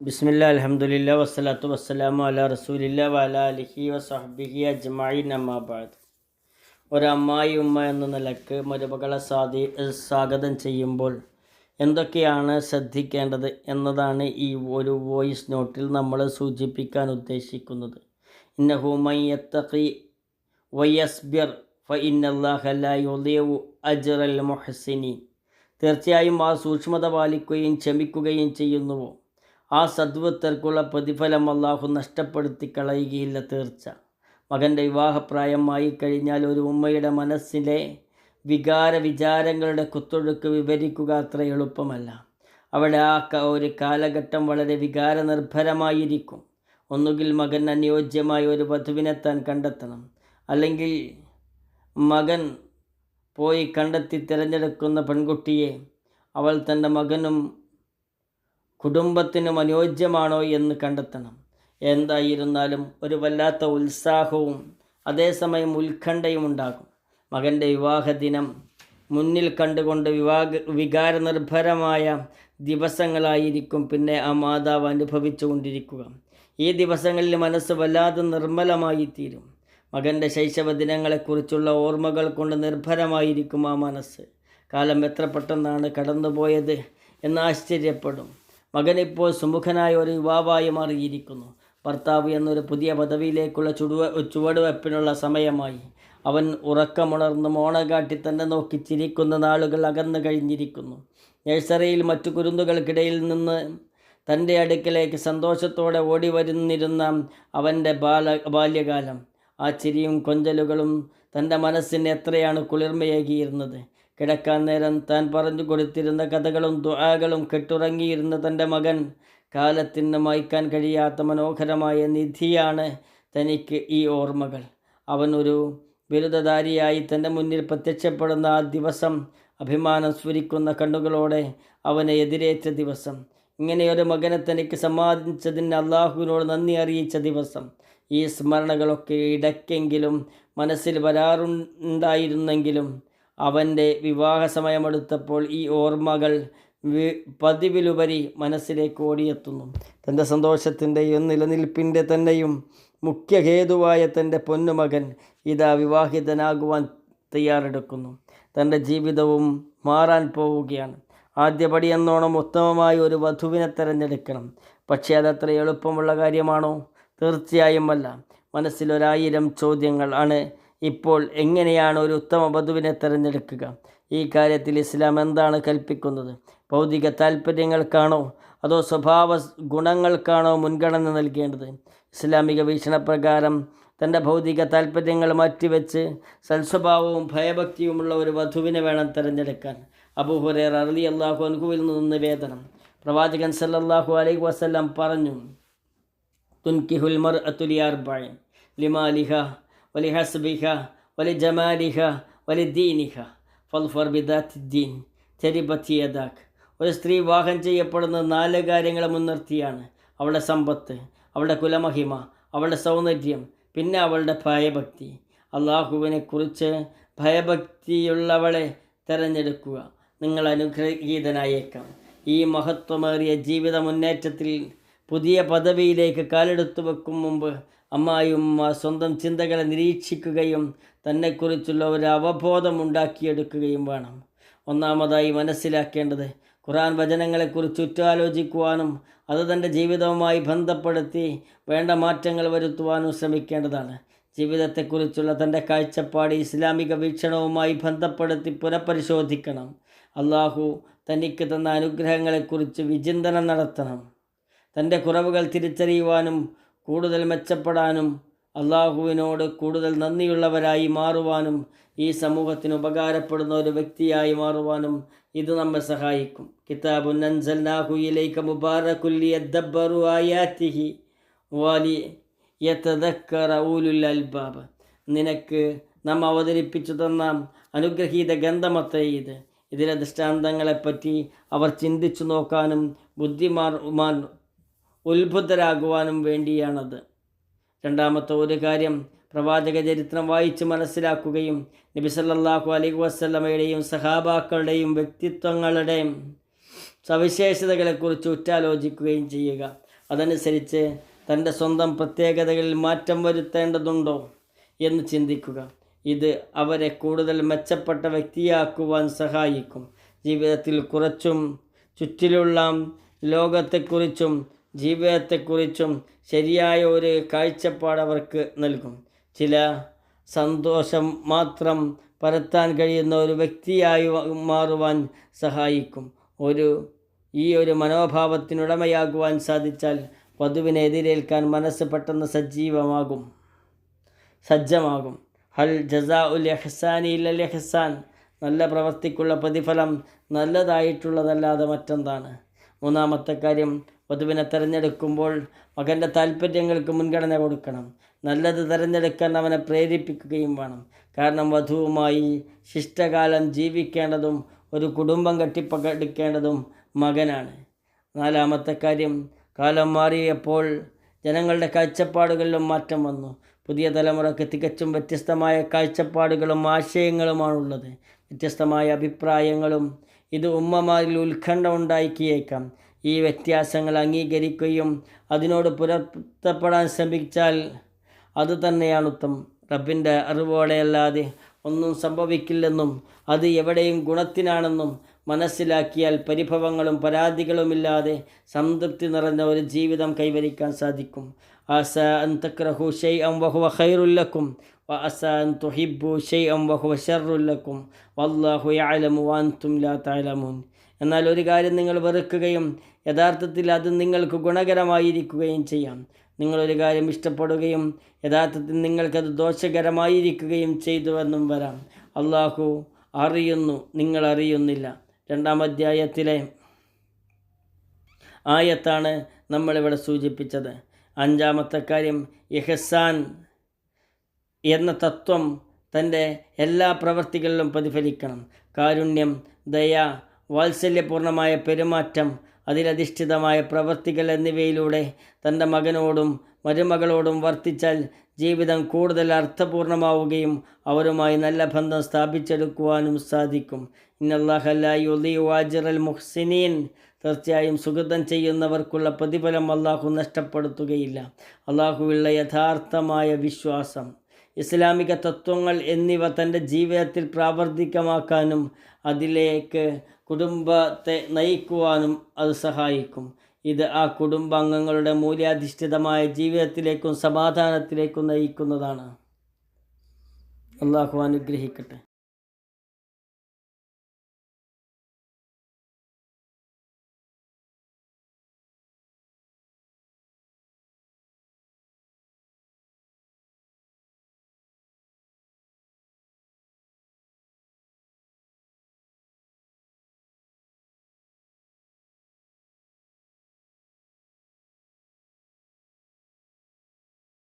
ബിസ്മില്ല അലഹമുല്ല വസ്സലാത്തു വസ്സലാമു അല റസൂലില്ല വല അലിഹി വസഹബിഹി അജ്മായി നമാബാദ് ഒരമ്മായി ഉമ്മ എന്ന നിലയ്ക്ക് മരുമകളെ സാധി സ്വാഗതം ചെയ്യുമ്പോൾ എന്തൊക്കെയാണ് ശ്രദ്ധിക്കേണ്ടത് എന്നതാണ് ഈ ഒരു വോയിസ് നോട്ടിൽ നമ്മൾ സൂചിപ്പിക്കാൻ ഉദ്ദേശിക്കുന്നത്. ഇന്നഹു മയ്യത്തഖി വയസ്ബിർ ഫ ഇന്നല്ലാഹു അജ്റൽ മൊഹസിനി തീർച്ചയായും ആ സൂക്ഷ്മത പാലിക്കുകയും ക്ഷമിക്കുകയും ചെയ്യുന്നുവോ? ആ സദ്വത്തർക്കുള്ള പ്രതിഫലം അള്ളാഹു നഷ്ടപ്പെടുത്തി കളയുകയില്ല തീർച്ച. മകന്റെ വിവാഹപ്രായമായി കഴിഞ്ഞാൽ ഒരു ഉമ്മയുടെ മനസ്സിലെ വികാര വിചാരങ്ങളുടെ കുത്തൊഴുക്ക് വിവരിക്കുക അത്ര എളുപ്പമല്ല. അവിടെ ആ ഒരു കാലഘട്ടം വളരെ വികാരനിർഭരമായിരിക്കും. ഒന്നുകിൽ മകൻ അനുയോജ്യമായ ഒരു വധുവിനെ താൻ കണ്ടെത്തണം. അല്ലെങ്കിൽ മകൻ പോയി കണ്ടെത്തി തിരഞ്ഞെടുക്കുന്ന പെൺകുട്ടിയെ അവൾ തന്റെ മകനും കുടുംബത്തിനും അനുയോജ്യമാണോ എന്ന് കണ്ടെത്തണം. എന്തായിരുന്നാലും ഒരു വല്ലാത്ത ഉത്സാഹവും അതേസമയം ഉത്കണ്ഠയും ഉണ്ടാകും. മകന്റെ വിവാഹ ദിനം മുന്നിൽ കണ്ടുകൊണ്ട് വിവാഹ വികാരനിർഭരമായ ദിവസങ്ങളായിരിക്കും പിന്നെ ആ മാതാവ് അനുഭവിച്ചുകൊണ്ടിരിക്കുക. ഈ ദിവസങ്ങളിൽ മനസ്സ് വല്ലാതെ നിർമ്മലമായി തീരും മകന്റെ ശൈശവ ദിനങ്ങളെക്കുറിച്ചുള്ള ഓർമ്മകൾ കൊണ്ട് നിർഭരമായിരിക്കും ആ മനസ്സ്. കാലം എത്ര പെട്ടെന്നാണ് കടന്നുപോയത് എന്ന് ആശ്ചര്യപ്പെടും. മകനിപ്പോൾ സുമുഖനായ ഒരു യുവാവായി മാറിയിരിക്കുന്നു. ഭർത്താവ് എന്നൊരു പുതിയ പദവിയിലേക്കുള്ള ചുടുവ ചുവടുവെപ്പിനുള്ള സമയമായി. അവൻ ഉറക്കമുണർന്ന് മോണകാട്ടി തന്നെ നോക്കി ചിരിക്കുന്ന നാളുകൾ അകന്നു കഴിഞ്ഞിരിക്കുന്നു. നഴ്സറിയിൽ മറ്റു കുരുന്നുകൾക്കിടയിൽ നിന്ന് തന്റെ അടുക്കലേക്ക് സന്തോഷത്തോടെ ഓടി വരുന്നിരുന്ന അവന്റെ ബാല ബാല്യകാലം. ആ ചിരിയും കൊഞ്ചലുകളും തന്റെ മനസ്സിന് എത്രയാണ് കുളിർമയേകിയിരുന്നത്? കിടക്കാൻ നേരം താൻ പറഞ്ഞു കൊടുത്തിരുന്ന കഥകളും ദുആകളും കെട്ടുറങ്ങിയിരുന്ന തന്റെ മകൻ കാലത്തിന് മായ്ക്കാൻ കഴിയാത്ത മനോഹരമായ നിധിയാണ് തനിക്ക് ഈ ഓർമ്മകൾ. അവനൊരു ബിരുദധാരിയായി തന്റെ മുന്നിൽ പ്രത്യക്ഷപ്പെടുന്ന ആ ദിവസം അഭിമാനം സ്ഫുരിക്കുന്ന കണ്ണുകളോടെ അവനെ എതിരേറ്റ ദിവസം. ഇങ്ങനെയൊരു മകനെ തനിക്ക് സമ്മാനിച്ചതിന് അള്ളാഹുവിനോട് നന്ദി അറിയിച്ച ദിവസം. ഈ സ്മരണകളൊക്കെ ഇടയ്ക്കെങ്കിലും മനസ്സിൽ വരാറുണ്ടായിരുന്നെങ്കിലും അവന്റെ വിവാഹസമയമെടുത്തപ്പോൾ ഈ ഓർമ്മകൾ പതിവിലുപരി മനസ്സിലേക്ക് ഓടിയെത്തുന്നു. തന്റെ സന്തോഷത്തിന്റെയും നിലനിൽപ്പിന്റെ തന്നെയും മുഖ്യ ഹേതുവായ തന്റെ പൊന്നുമകൻ ഇതാ വിവാഹിതനാകുവാൻ തയ്യാറെടുക്കുന്നു. തന്റെ ജീവിതവും മാറാൻ പോവുകയാണ്. ആദ്യപടി എന്നോണം ഉത്തമമായ ഒരു വധുവിനെ തിരഞ്ഞെടുക്കണം. പക്ഷേ അതത്ര എളുപ്പമുള്ള കാര്യമാണോ? തീർച്ചയായും അല്ല മനസ്സിലൊരായിരം ചോദ്യങ്ങൾ ആണ് ഇപ്പോൾ എങ്ങനെയാണ് ഒരു ഉത്തമ വധുവിനെ തിരഞ്ഞെടുക്കുക? ഈ കാര്യത്തിൽ ഇസ്ലാം എന്താണ് കൽപ്പിക്കുന്നത്? ഭൗതിക താല്പര്യങ്ങൾക്കാണോ അതോ സ്വഭാവ ഗുണങ്ങൾക്കാണോ മുൻഗണന നൽകേണ്ടത്? ഇസ്ലാമിക വീക്ഷണപ്രകാരം തന്റെ ഭൗതിക താല്പര്യങ്ങൾ മാറ്റിവെച്ച് സൽസ്വഭാവവും ഭയഭക്തിയുമുള്ള ഒരു വധുവിനെ വേണം തിരഞ്ഞെടുക്കാൻ. അബുഹുറേർ അറലി അള്ളാഹു അൻഹുവിൽ നിന്ന് നിവേദനം പ്രവാചകൻ സല്ലല്ലാഹു അലൈഹി വസല്ലം പറഞ്ഞു തുൻകിഹുൽ മർ അതുലിയാർബൈൻ ലിമാലിഹ വലി ഹസ്ബിഹ വലി ജമാലിഹ بذات الدين ബിദാത്തിദ്ദീൻ ചരിബത്തിയദാഖ് ഒരു സ്ത്രീ വിവാഹം ചെയ്യപ്പെടുന്ന നാല് കാര്യങ്ങളെ മുൻനിർത്തിയാണ്. അവളുടെ സമ്പത്ത് അവളുടെ കുലമഹിമ അവളുടെ സൗന്ദര്യം പിന്നെ അവളുടെ ഭയഭക്തി. അള്ളാഹുവിനെക്കുറിച്ച് ഭയഭക്തിയുള്ളവളെ തിരഞ്ഞെടുക്കുക. നിങ്ങൾ അനുഗ്രഹീതനായേക്കാം. ഈ മഹത്വമേറിയ ജീവിത മുന്നേറ്റത്തിൽ പുതിയ പദവിയിലേക്ക് കാലെടുത്തു വെക്കും മുമ്പ് അമ്മായിയമ്മ സ്വന്തം ചിന്തകളെ നിരീക്ഷിക്കുകയും തന്നെക്കുറിച്ചുള്ള ഒരു അവബോധം ഉണ്ടാക്കിയെടുക്കുകയും വേണം. ഒന്നാമതായി മനസ്സിലാക്കേണ്ടത് ഖുറാൻ വചനങ്ങളെക്കുറിച്ച് ഉറ്റാലോചിക്കുവാനും അത് തന്റെ ജീവിതവുമായി ബന്ധപ്പെടുത്തി വേണ്ട മാറ്റങ്ങൾ വരുത്തുവാനും ശ്രമിക്കേണ്ടതാണ്. ജീവിതത്തെക്കുറിച്ചുള്ള തന്റെ കാഴ്ചപ്പാട് ഇസ്ലാമിക വീക്ഷണവുമായി ബന്ധപ്പെടുത്തി പുനഃപരിശോധിക്കണം. അള്ളാഹു തനിക്ക് തന്ന അനുഗ്രഹങ്ങളെക്കുറിച്ച് വിചിന്തനം നടത്തണം. തന്റെ കുറവുകൾ തിരിച്ചറിയുവാനും കൂടുതൽ മെച്ചപ്പെടാനും അള്ളാഹുവിനോട് കൂടുതൽ നന്ദിയുള്ളവരായി മാറുവാനും ഈ സമൂഹത്തിന് ഉപകാരപ്പെടുന്ന ഒരു വ്യക്തിയായി മാറുവാനും ഇത് നമ്മെ സഹായിക്കും. കിതാബുൻ അൻസൽനാഹുയിലേക്ക് മുബാറക്കുല്ലി അദ്ദബ്ബറു ആയാത്തിഹി വാലി യതദക്കറ നിനക്ക് നാം അവതരിപ്പിച്ചു തന്ന അനുഗ്രഹീത ഗന്ധമത്രേ ഇത്. ഇതിലെ ദൃഷ്ടാന്തങ്ങളെപ്പറ്റി അവർ ചിന്തിച്ചു നോക്കാനും ബുദ്ധിമാൻ ഉത്ഭുതരാകുവാനും വേണ്ടിയാണത്. രണ്ടാമത്തെ ഒരു കാര്യം പ്രവാചക ചരിത്രം വായിച്ച് മനസ്സിലാക്കുകയും നബിസല്ലാഹു അലൈഹി വസല്ലമയുടെയും സഹാബാക്കളുടെയും വ്യക്തിത്വങ്ങളുടെയും സവിശേഷതകളെക്കുറിച്ച് ഉറ്റാലോചിക്കുകയും ചെയ്യുക. അതനുസരിച്ച് തന്റെ സ്വന്തം പ്രത്യേകതകളിൽ മാറ്റം വരുത്തേണ്ടതുണ്ടോ എന്ന് ചിന്തിക്കുക. ഇത് അവരെ കൂടുതൽ മെച്ചപ്പെട്ട വ്യക്തിയാക്കുവാൻ സഹായിക്കും. ജീവിതത്തിൽ കുറച്ചും ചുറ്റിലുള്ള ലോകത്തെക്കുറിച്ചും ജീവിതത്തെക്കുറിച്ചും ശരിയായ ഒരു കാഴ്ചപ്പാട് അവർക്ക് നൽകും. ചില സന്തോഷം മാത്രം പരത്താൻ കഴിയുന്ന ഒരു വ്യക്തിയായി മാറുവാൻ സഹായിക്കും. ഒരു ഈ ഒരു മനോഭാവത്തിനുടമയാകുവാൻ സാധിച്ചാൽ വധുവിനെ എതിരേൽക്കാൻ മനസ്സ് പെട്ടെന്ന് സജീവമാകും. സജ്ജമാകും. ഹൽ ജസാ ഉൽ എഹ്സാനി ഇല്ലൽ എഹ്സാൻ നല്ല പ്രവർത്തിക്കുള്ള പ്രതിഫലം നല്ലതായിട്ടുള്ളതല്ലാതെ മറ്റെന്താണ്? മൂന്നാമത്തെ കാര്യം വധുവിനെ തിരഞ്ഞെടുക്കുമ്പോൾ മകന്റെ താല്പര്യങ്ങൾക്ക് മുൻഗണന കൊടുക്കണം. നല്ലത് തിരഞ്ഞെടുക്കാൻ അവനെ പ്രേരിപ്പിക്കുകയും വേണം. കാരണം വധുവുമായി ശിഷ്ടകാലം ജീവിക്കേണ്ടതും ഒരു കുടുംബം കെട്ടിപ്പടുക്കേണ്ടതും മകനാണ്. നാലാമത്തെ കാര്യം കാലം മാറിയപ്പോൾ ജനങ്ങളുടെ കാഴ്ചപ്പാടുകളിലും മാറ്റം വന്നു. പുതിയ തലമുറയ്ക്ക് തികച്ചും വ്യത്യസ്തമായ കാഴ്ചപ്പാടുകളും ആശയങ്ങളുമാണുള്ളത്. വ്യത്യസ്തമായ അഭിപ്രായങ്ങളും ഇത് ഉമ്മമാരിൽ ഉത്കണ്ഠ ഉണ്ടാക്കിയേക്കാം. ഈ വ്യത്യാസങ്ങൾ അംഗീകരിക്കുകയും അതിനോട് പുരത്തപ്പെടാൻ ശ്രമിച്ചാൽ അത് തന്നെയാണ് ഉത്തമം. റബ്ബിന്റെ അറിവോടെയല്ലാതെ ഒന്നും സംഭവിക്കില്ലെന്നും അത് എവിടെയും ഗുണത്തിനാണെന്നും മനസ്സിലാക്കിയാൽ പരിഭവങ്ങളും പരാതികളുമില്ലാതെ സംതൃപ്തി നിറഞ്ഞ ഒരു ജീവിതം കൈവരിക്കാൻ സാധിക്കും. അസ അൻ തക്രഹു ഷെയ് അം വഹുവ ഖൈറുല്ലക്കും വ അസ അൻ തുഹിബു ഷെയ് അം വഹുവ ഷർറുല്ലക്കും വല്ലാഹു യാലമു വാൻ തും ലാ തഅലമൂൻ. എന്നാൽ ഒരു കാര്യം നിങ്ങൾ വെറുക്കുകയും യഥാർത്ഥത്തിൽ അത് നിങ്ങൾക്ക് ഗുണകരമായിരിക്കുകയും ചെയ്യാം. നിങ്ങളൊരു കാര്യം ഇഷ്ടപ്പെടുകയും യഥാർത്ഥത്തിൽ നിങ്ങൾക്കത് ദോഷകരമായിരിക്കുകയും ചെയ്തുവെന്നും വരാം. അള്ളാഹു അറിയുന്നു നിങ്ങൾ അറിയുന്നില്ല. രണ്ടാം അധ്യായത്തിലെ ആയത്താണ് നമ്മളിവിടെ സൂചിപ്പിച്ചത്. അഞ്ചാമത്തെ കാര്യം യഹസാൻ എന്ന തത്വം തന്റെ എല്ലാ പ്രവൃത്തികളിലും പ്രതിഫലിക്കണം. കാരുണ്യം ദയ വാത്സല്യപൂർണമായ പെരുമാറ്റം അതിലധിഷ്ഠിതമായ പ്രവൃത്തികൾ എന്നിവയിലൂടെ തന്റെ മകനോടും മരുമകളോടും വർത്തിച്ചാൽ ജീവിതം കൂടുതൽ അർത്ഥപൂർണമാവുകയും അവരുമായി നല്ല ബന്ധം സ്ഥാപിച്ചെടുക്കുവാനും സാധിക്കും. വാജിറൽ മുഹ്സിനീൻ. തീർച്ചയായും സുഗതം ചെയ്യുന്നവർക്കുള്ള പ്രതിഫലം അള്ളാഹു നഷ്ടപ്പെടുത്തുകയില്ല. അള്ളാഹുവിലുള്ള യഥാർത്ഥമായ വിശ്വാസം ഇസ്ലാമിക തത്വങ്ങൾ എന്നിവ തന്റെ ജീവിതത്തിൽ പ്രാവർത്തികമാക്കാനും അതിലേക്ക് കുടുംബത്തെ നയിക്കുവാനും അത് സഹായിക്കും. ഇത് ആ കുടുംബാംഗങ്ങളുടെ മൂല്യാധിഷ്ഠിതമായ ജീവിതത്തിലേക്കും സമാധാനത്തിലേക്കും നയിക്കുന്നതാണ്. അള്ളാഹു അനുഗ്രഹിക്കട്ടെ.